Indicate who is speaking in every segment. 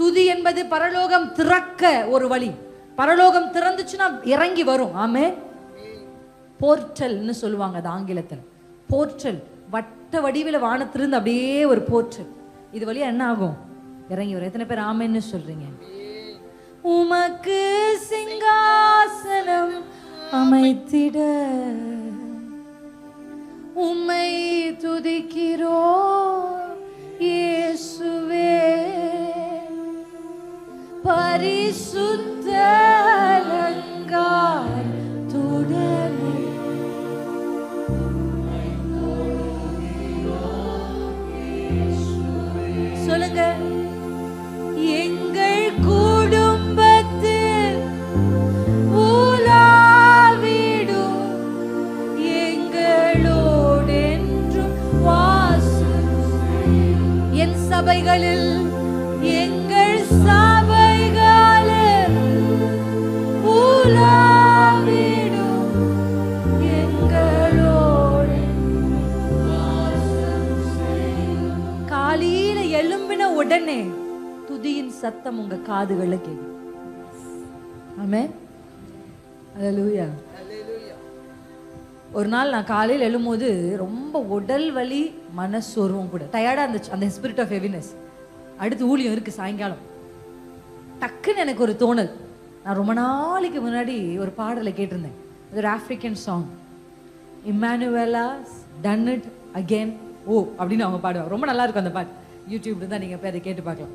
Speaker 1: துதி என்பது பரலோகம் திறக்க ஒரு வழி. பரலோகம் திறந்துச்சுன்னா இறங்கி வரும். ஆமே. போர்ட்டல்னு சொல்லுவாங்க அது ஆங்கிலத்தில். போர்ட்டல் வட்ட வடிவில் வானத்திலிருந்து அப்படியே ஒரு போர்ட்டல் இது வழியா என்ன ஆகும்? இறங்கி வரும். எத்தனை பேர் ஆமேன்னு சொல்றீங்க? உமக்கு சிங்காசனம் அமைத்திட. உம்மை துதிக்கிறோம். பரிசுத்த அலங்கார் துடனே. சொல்லுங்க. எங்கள் குடும்பத்தில் உலாவிடும் எங்களோடென்றும் வாசம். என் சபைகளில் உடனே துதியின் சத்தம் உங்க காதுகளை கேட்கும். ஆமே அலலூயா ஒரு நாள் நான் காலையில் எழும்போது ரொம்ப உடல் வலி மனசோர்வம் கூட. டயர்டாக இருந்துச்சு. அந்த ஸ்பிரிட் ஆஃப் ஹெவினஸ் அடுத்து ஊழியம் இருக்கு சாயங்காலம். டக்குன்னு எனக்கு ஒரு தோணல். நான் ரொம்ப நாளைக்கு முன்னாடி ஒரு பாடலை கேட்டிருந்தேன். அது ஒரு African song Emmanuel done it again oh அப்படின்னு அவங்க பாடுவாங்க. ரொம்ப நல்லா இருக்கும் அந்த பாட்டு. யூடியூப்ல தான் நீங்கள் போய் அதை கேட்டு பார்க்கலாம்.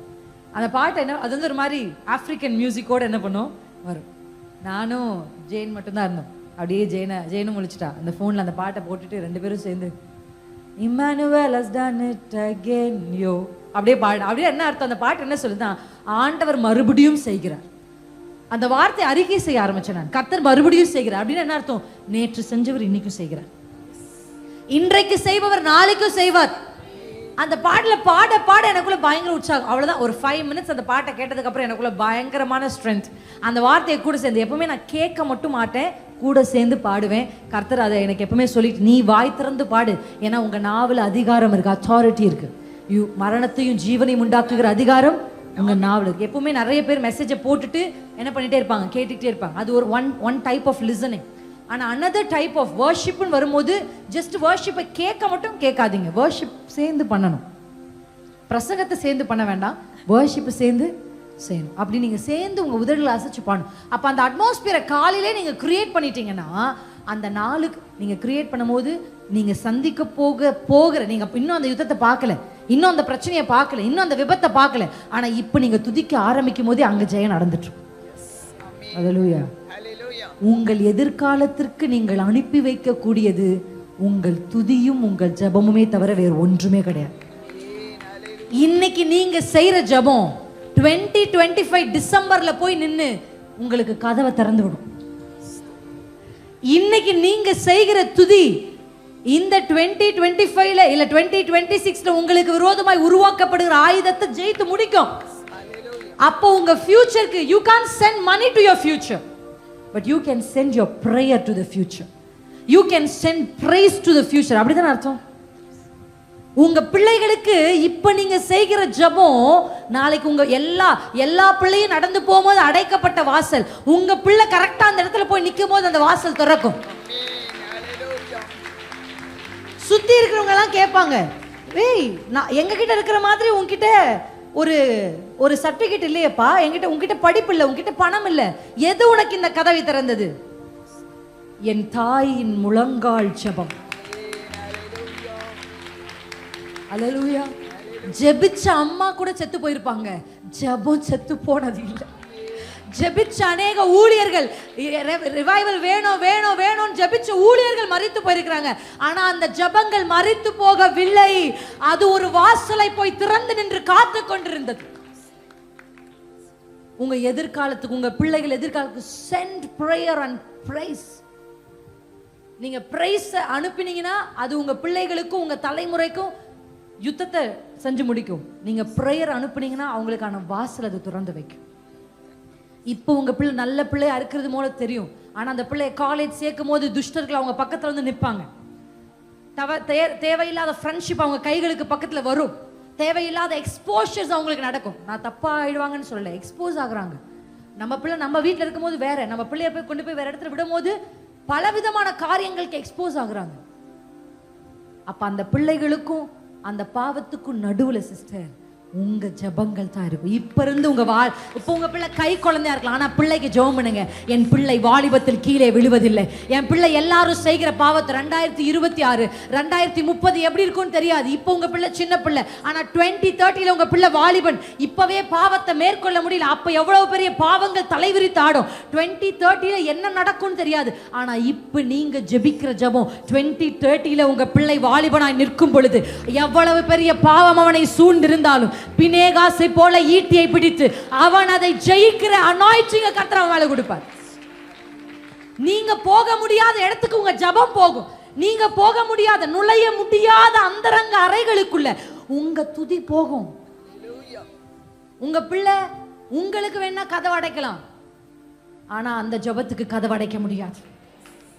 Speaker 1: அந்த பாட்டு என்ன அது வந்து ஒரு மாதிரி ஆஃப்ரிக்கன் மியூசிக்கோட என்ன பண்ணும்? வரும். நானும் ஜெயின் மட்டும்தான் இருந்தோம். அப்படியே ஜெயினை ஜெயினும் முழிச்சிட்டா. அந்த ஃபோனில் அந்த பாட்டை போட்டுட்டு ரெண்டு பேரும் சேர்ந்து Emmanuel has done it again yo. அப்படியே பாடு அப்படியே என்ன அர்த்தம்? அந்த பாட்டு என்ன சொல்லுதான் ஆண்டவர் மறுபடியும் செய்கிறார். அந்த வார்த்தை அறிக்கை செய்ய ஆரம்பிச்சேன் நான். கத்தர் மறுபடியும் செய்கிறார். அப்படின்னு என்ன அர்த்தம்? நேற்று செஞ்சவர் இன்னைக்கும் செய்கிறார். இன்றைக்கு செய்பவர் நாளைக்கும் செய்வார். அந்த பாடல பாட பாட எனக்குள்ள பயங்கர உற்சாகம். அவ்வளவுதான். ஒரு ஃபைவ் மினிட்ஸ் அந்த பாட்டை கேட்டதுக்கு அப்புறம் எனக்குள்ள பயங்கரமான ஸ்ட்ரென்த் அந்த வார்த்தையை கூட சேர்ந்து எப்பவுமே நான் கேட்க மட்டும் மாட்டேன். கூட சேர்ந்து பாடுவேன். கர்த்தர் அதை எனக்கு எப்பவுமே சொல்லிட்டு நீ வாய் திறந்து பாடு. ஏன்னா உங்க நாவல அதிகாரம் இருக்கு. அத்தாரிட்டி இருக்கு. யூ மரணத்தையும் ஜீவனையும் உண்டாக்குகிற அதிகாரம் உங்க நாவல் இருக்கு. எப்பவுமே நிறைய பேர் மெசேஜை போட்டுட்டு என்ன பண்ணிட்டே இருப்பாங்க? கேட்டுக்கிட்டே இருப்பாங்க. அது ஒரு one one type of listening ஆனா அனதர் டைப் ஆஃப் வர்ஷிப்னு வரும்போது ஜஸ்ட் வர்ஷிப்பை கேட்க மட்டும் கேட்காதீங்க. வர்ஷிப் சேர்ந்து பண்ணணும். பிரசங்கத்தை சேர்ந்து பண்ண வேண்டாம். வர்ஷிப்பை சேர்ந்து செய்யணும். அப்படி நீங்க சேர்ந்து உங்க உதடுகளை அசைச்சு பாடணும். அப்ப அந்த அட்மாஸ்பியரை காலையிலே நீங்க கிரியேட் பண்ணிட்டீங்கன்னா அந்த நாளுக்கு நீங்க கிரியேட் பண்ணும்போது நீங்க சந்திக்க போக போகிற நீங்க இன்னும் அந்த யுத்தத்தை பார்க்கல. இன்னும் அந்த பிரச்சனையை பார்க்கல. இன்னும் அந்த விபத்தை பார்க்கல. ஆனா இப்போ நீங்க துதிக்க ஆரம்பிக்கும் போதே அங்க ஜெயம் நடந்துட்டு இருக்கும். உங்கள் எதிர்காலத்திற்கு நீங்கள் அனுப்பி வைக்கக்கூடியது உங்கள் துதியும் உங்கள் ஜெபமுமே தவிர வேறு ஒன்றுமே கிடையாது. இன்னைக்கு நீங்க செய்யற ஜெபம் 2025 டுவெண்ட்டி ஃபைவ் டிசம்பர்ல போய் நின்று உங்களுக்கு கதவை திறந்து விடும் இன்னைக்கு நீங்க செய்கிற துதி இந்த 2025 டுவெண்ட்டி ஃபைவ்ல இல்ல 2026 டுவெண்ட்டி சிக்ஸ்ல உங்களுக்கு விரோதமாய் உருவாக்கப்படுகிற ஆயுதத்தை ஜெயித்து முடிக்கும். அப்போ உங்க ஃபியூச்சருக்கு you can't send money to your future but you can send your prayer to the future you can send praise to the future அப்படிதானே அர்த்தம்? உங்க பிள்ளைகளுக்கு இப்ப நீங்க செய்கிற ஜெபம் நாளைக்கு உங்க எல்லா எல்லா பிள்ளையும் நடந்து போகும்போது அடைக்கப்பட்ட வாசல். உங்க பிள்ளை கரெக்டா அந்த இடத்துல போய் நிற்கும் போது அந்த வாசல் திறக்கும். சுத்தி இருக்கிறவங்க எல்லாம் கேட்பாங்க ஏய் நான் எங்க கிட்ட இருக்கிற மாதிரி உங்ககிட்ட ஒரு ஒரு சர்டிபிகேட் இல்லையப்பா என்கிட்ட உன்கிட்ட படிப்பு இல்லை உன்கிட்ட பணம் இல்லை. எது உனக்கு இந்த கதவை திறந்தது? என் தாயின் முழங்கால் ஜெபம். அலலூயா ஜெபிச்ச அம்மா கூட செத்து போயிருப்பாங்க. ஜெபம் செத்து போனது இல்லை. ஜெபிச்ச அநேக ஊழியர்கள் ரிவைவல் வேணும் வேணும் வேணும்னு ஜெபிச்ச ஊழியர்கள் மறித்து போயிருக்கிறாங்க. ஆனா அந்த ஜெபங்கள் மறித்து போகவில்லை. அது ஒரு வாசலை போய் திறந்து நின்று காத்து கொண்டிருந்தது. உங்க எதிர்காலத்துக்கு உங்க பிள்ளைகள் எதிர்காலத்துக்கு சென்ட் ப்ரேயர் அண்ட் ப்ரைஸ் நீங்க பிரைஸ் அனுப்பினீங்கன்னா அது உங்க பிள்ளைகளுக்கும் உங்க தலைமுறைக்கும் யுத்தத்தை செஞ்சு முடிக்கும். நீங்க ப்ரேயர் அனுப்புனீங்கன்னா அவங்களுக்கான வாசல் அது திறந்து வைக்கும். இப்போ உங்கள் பிள்ளை நல்ல பிள்ளையாக இருக்கிறது போல தெரியும். ஆனால் அந்த பிள்ளைய காலேஜ் சேர்க்கும் போது துஷ்டர்கள் அவங்க பக்கத்தில் வந்து நிற்பாங்க தவ தே- தேவையில்லாத ஃப்ரெண்ட்ஷிப் அவங்க கைகளுக்கு பக்கத்தில் வரும். தேவையில்லாத எக்ஸ்போஷர்ஸ் அவங்களுக்கு நடக்கும். நான் தப்பாக ஆயிடுவாங்கன்னு சொல்லலை எக்ஸ்போஸ் ஆகுறாங்க. நம்ம பிள்ளை நம்ம வீட்டில் இருக்கும்போது வேற. நம்ம பிள்ளைய போய் கொண்டு போய் வேற இடத்துல விடும்போது பலவிதமான காரியங்களுக்கு எக்ஸ்போஸ் ஆகுறாங்க. அப்போ அந்த பிள்ளைகளுக்கும் அந்த பாவத்துக்கும் நடுவில் சிஸ்டர் உங்க ஜெபங்கள் தான் இருக்கும். இப்ப இருந்து உங்க வா இப்போ உங்க பிள்ளை கை குழந்தையா இருக்கலாம் ஆனா பிள்ளைக்கு ஜெபம் பண்ணுங்க. என் பிள்ளை வாலிபத்தில் கீழே விழுவதில்லை. என் பிள்ளை எல்லாரும் செய்கிற பாவத்தை ரெண்டாயிரத்தி இருபத்தி ஆறு ரெண்டாயிரத்தி முப்பது எப்படி இருக்கும்னு தெரியாது. இப்போ உங்க பிள்ளை சின்ன பிள்ளை. ஆனா டுவெண்ட்டி தேர்ட்டியில உங்க பிள்ளை வாலிபன். இப்பவே பாவத்தை மேற்கொள்ள முடியல. அப்ப எவ்வளவு பெரிய பாவங்கள் தலைவிரித்து ஆடும். டுவெண்ட்டி தேர்ட்டியில என்ன நடக்கும்னு தெரியாது. ஆனா இப்ப நீங்க ஜெபிக்கிற ஜெபம் டுவெண்ட்டி தேர்ட்டியில உங்க பிள்ளை வாலிபனாய் நிற்கும் பொழுது எவ்வளவு பெரிய பாவம் அவனை சூழ்ந்திருந்தாலும் பினேகாசை போல ஈட்டியை பிடித்து அவன் அதை ஜெயிக்கிற அனாய்ச்சிங்க கத்திர அவன் மேலே கொடுப்பார். நீங்க போக முடியாத இடத்துக்கு உங்க ஜெபம் போகும். நீங்க போக முடியாத நுழைய முடியாத அந்தரங்க அறைகளுக்குள்ள உங்க துதி போகும். உங்க பிள்ளை உங்களுக்கு வேணா கதவு அடைக்கலாம். ஆனா அந்த ஜெபத்துக்கு கதவு அடைக்க முடியாது.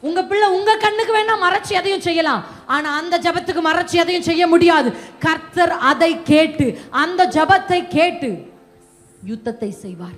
Speaker 1: உங்க பிள்ளை உங்க கண்ணுக்கு வேணா மறைச்சு எதையும் செய்யலாம். ஆனா அந்த ஜெபத்துக்கு மறைச்சு எதையும் செய்ய முடியாது. கர்த்தர் அதை கேட்டு அந்த ஜெபத்தை கேட்டு யுத்தத்தை செய்வார்.